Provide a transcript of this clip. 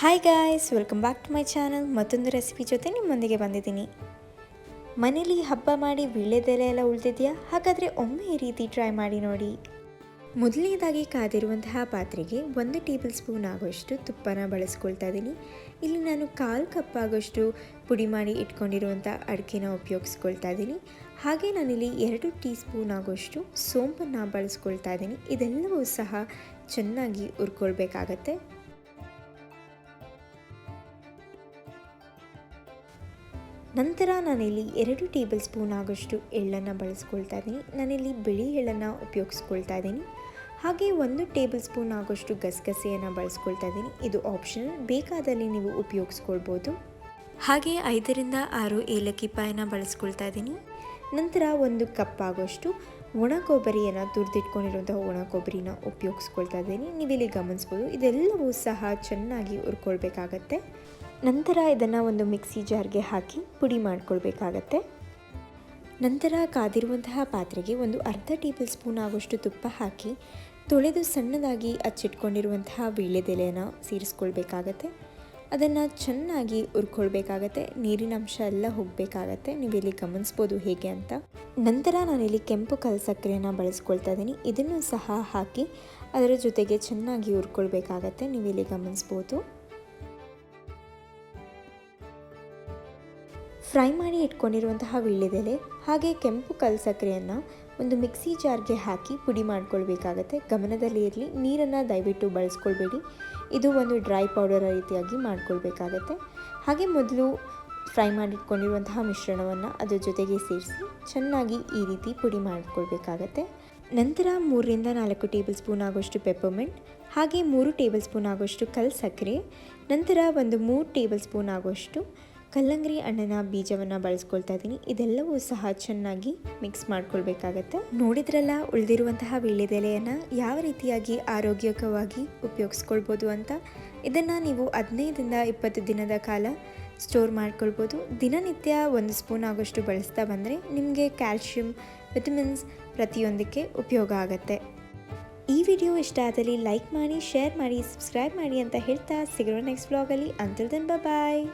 Hi guys welcome back to my channel ಮತ್ತೊಂದು recipe ಜೊತೆ ನಿಮ್ಮೊಂದಿಗೆ ಬಂದಿದ್ದೀನಿ. ಮನೇಲಿ ಹಬ್ಬ ಮಾಡಿ ವೀಳ್ಯದೆಲೆ ಎಲ್ಲ ಉಳಿದಿದೆಯಾ? ಹಾಗಾದರೆ ಒಮ್ಮೆ ಈ ರೀತಿ ಟ್ರೈ ಮಾಡಿ ನೋಡಿ. ಮೊದಲನೇದಾಗಿ ಕಾದಿರುವಂತಹ ಪಾತ್ರೆಗೆ ಒಂದು ಟೇಬಲ್ ಸ್ಪೂನ್ ಆಗುವಷ್ಟು ತುಪ್ಪನ ಬಳಸ್ಕೊಳ್ತಾ ಇದ್ದೀನಿ. ಇಲ್ಲಿ ನಾನು ಕಾಲು ಕಪ್ ಆಗೋಷ್ಟು ಪುಡಿ ಮಾಡಿ ಇಟ್ಕೊಂಡಿರುವಂಥ ಅಡಿಕೆನ ಉಪಯೋಗಿಸ್ಕೊಳ್ತಾ ಇದ್ದೀನಿ. ಹಾಗೆ ನಾನಿಲ್ಲಿ ಎರಡು ಟೀ ಸ್ಪೂನ್ ಆಗೋಷ್ಟು ಸೋಂಪನ್ನು ಬಳಸ್ಕೊಳ್ತಾ ಇದ್ದೀನಿ. ಇದೆಲ್ಲವೂ ಸಹ ಚೆನ್ನಾಗಿ ಹುರ್ಕೊಳ್ಬೇಕಾಗತ್ತೆ. ನಂತರ ನಾನಿಲ್ಲಿ ಎರಡು ಟೇಬಲ್ ಸ್ಪೂನ್ ಆಗೋಷ್ಟು ಎಳ್ಳನ್ನು ಬಳಸ್ಕೊಳ್ತಾ ಇದ್ದೀನಿ ನಾನಿಲ್ಲಿ ಬಿಳಿ ಎಳ್ಳನ್ನು ಉಪಯೋಗಿಸ್ಕೊಳ್ತಾ ಇದ್ದೀನಿ. ಹಾಗೆ ಒಂದು ಟೇಬಲ್ ಸ್ಪೂನ್ ಆಗೋಷ್ಟು ಗಸಗಸೆಯನ್ನು ಬಳಸ್ಕೊಳ್ತಾ ಇದ್ದೀನಿ ಇದು ಆಪ್ಷನಲ್. ಬೇಕಾದಲ್ಲಿ ನೀವು ಉಪಯೋಗಿಸ್ಕೊಳ್ಬೋದು. ಹಾಗೆ ಐದರಿಂದ ಆರು ಏಲಕ್ಕಿ ಪಾಯನ್ನು ಬಳಸ್ಕೊಳ್ತಾ ಇದ್ದೀನಿ ನಂತರ ಒಂದು ಕಪ್ ಆಗೋಷ್ಟು ಒಣ ಕೊಬ್ಬರಿಯನ್ನು ತುರಿದಿಟ್ಕೊಂಡಿರುವಂತಹ ಒಣ ಕೊಬ್ಬರಿನ ಉಪಯೋಗಿಸ್ಕೊಳ್ತಾ ಇದ್ದೀನಿ. ನೀವಿಲ್ಲಿ ಗಮನಿಸ್ಬೋದು, ಇದೆಲ್ಲವೂ ಸಹ ಚೆನ್ನಾಗಿ ಹುರ್ಕೊಳ್ಬೇಕಾಗತ್ತೆ. ನಂತರ ಇದನ್ನು ಒಂದು ಮಿಕ್ಸಿ ಜಾರ್ಗೆ ಹಾಕಿ ಪುಡಿ ಮಾಡ್ಕೊಳ್ಬೇಕಾಗತ್ತೆ. ನಂತರ ಕಾದಿರುವಂತಹ ಪಾತ್ರೆಗೆ ಒಂದು ಅರ್ಧ ಟೇಬಲ್ ಸ್ಪೂನ್ ಆಗುವಷ್ಟು ತುಪ್ಪ ಹಾಕಿ ತೊಳೆದು ಸಣ್ಣದಾಗಿ ಅಚ್ಚಿಟ್ಕೊಂಡಿರುವಂತಹ ವೀಳ್ಯದೆಲೆಯನ್ನು ಸೇರಿಸ್ಕೊಳ್ಬೇಕಾಗತ್ತೆ. ಅದನ್ನು ಚೆನ್ನಾಗಿ ಹುರ್ಕೊಳ್ಬೇಕಾಗತ್ತೆ, ನೀರಿನ ಅಂಶ ಎಲ್ಲ ಹೋಗಬೇಕಾಗತ್ತೆ. ನೀವು ಇಲ್ಲಿ ಗಮನಿಸ್ಬೋದು ಹೇಗೆ ಅಂತ. ನಂತರ ನಾನಿಲ್ಲಿ ಕೆಂಪು ಕಲ್ ಸಕ್ಕರೆಯನ್ನು ಬಳಸ್ಕೊಳ್ತಾ ಇದ್ದೀನಿ. ಇದನ್ನು ಸಹ ಹಾಕಿ, ಅದರ ಜೊತೆಗೆ ಚೆನ್ನಾಗಿ ಹುರ್ಕೊಳ್ಬೇಕಾಗತ್ತೆ. ನೀವು ಇಲ್ಲಿ ಗಮನಿಸ್ಬೋದು. ಫ್ರೈ ಮಾಡಿ ಇಟ್ಕೊಂಡಿರುವಂತಹ ವೀಳ್ಯದೆಲೆ ಹಾಗೆ ಕೆಂಪು ಕಲ್ ಸಕ್ಕರೆಯನ್ನು ಒಂದು ಮಿಕ್ಸಿ ಜಾರ್ಗೆ ಹಾಕಿ ಪುಡಿ ಮಾಡ್ಕೊಳ್ಬೇಕಾಗತ್ತೆ. ಗಮನದಲ್ಲಿ ಇರಲಿ, ನೀರನ್ನು ದಯವಿಟ್ಟು ಬಳಸ್ಕೊಳ್ಬೇಡಿ. ಇದು ಒಂದು ಡ್ರೈ ಪೌಡರ್ ರೀತಿಯಾಗಿ ಮಾಡ್ಕೊಳ್ಬೇಕಾಗತ್ತೆ. ಹಾಗೆ ಮೊದಲು ಫ್ರೈ ಮಾಡಿಟ್ಕೊಂಡಿರುವಂತಹ ಮಿಶ್ರಣವನ್ನು ಅದರ ಜೊತೆಗೆ ಸೇರಿಸಿ ಚೆನ್ನಾಗಿ ಈ ರೀತಿ ಪುಡಿ ಮಾಡಿಕೊಳ್ಬೇಕಾಗತ್ತೆ. ನಂತರ ಮೂರರಿಂದ ನಾಲ್ಕು ಟೇಬಲ್ ಸ್ಪೂನ್ ಆಗೋಷ್ಟು ಪೆಪ್ಪರ್ಮೆಂಟ್, ಹಾಗೆ ಮೂರು ಟೇಬಲ್ ಸ್ಪೂನ್ ಆಗೋಷ್ಟು ಕಲ್ ಸಕ್ಕರೆ ನಂತರ ಒಂದು ಮೂರು ಟೇಬಲ್ ಸ್ಪೂನ್ ಆಗೋಷ್ಟು ಕಲ್ಲಂಗರಿ ಹಣ್ಣಿನ ಬೀಜವನ್ನು ಬಳಸ್ಕೊಳ್ತಾ ಇದ್ದೀನಿ. ಇದೆಲ್ಲವೂ ಸಹ ಚೆನ್ನಾಗಿ ಮಿಕ್ಸ್ ಮಾಡ್ಕೊಳ್ಬೇಕಾಗತ್ತೆ. ನೋಡಿದ್ರಲ್ಲ, ಉಳಿದಿರುವಂತಹ ವೀಳ್ಯದೆಲೆಯನ್ನು ಯಾವ ರೀತಿಯಾಗಿ ಆರೋಗ್ಯಕವಾಗಿ ಉಪಯೋಗಿಸ್ಕೊಳ್ಬೋದು ಅಂತ? ಇದನ್ನು ನೀವು ಹದಿನೈದರಿಂದ ಇಪ್ಪತ್ತು ದಿನದ ಕಾಲ ಸ್ಟೋರ್ ಮಾಡ್ಕೊಳ್ಬೋದು. ದಿನನಿತ್ಯ ಒಂದು ಸ್ಪೂನ್ ಆಗೋಷ್ಟು ಬಳಸ್ತಾ ಬಂದರೆ ನಿಮಗೆ ಕ್ಯಾಲ್ಶಿಯಂ ವಿಟಮಿನ್ಸ್ ಪ್ರತಿಯೊಂದಕ್ಕೆ ಉಪಯೋಗ ಆಗುತ್ತೆ. ಈ ವಿಡಿಯೋ ಇಷ್ಟ ಆದಲ್ಲಿ ಲೈಕ್ ಮಾಡಿ ಶೇರ್ ಮಾಡಿ ಸಬ್ಸ್ಕ್ರೈಬ್ ಮಾಡಿ ಅಂತ ಹೇಳ್ತಾ ಸಿಗೋಣ ನೆಕ್ಸ್ಟ್ ಬ್ಲಾಗಲ್ಲಿ ಅಂತಿಲ್ ದೆನ್ ಬಾಯ್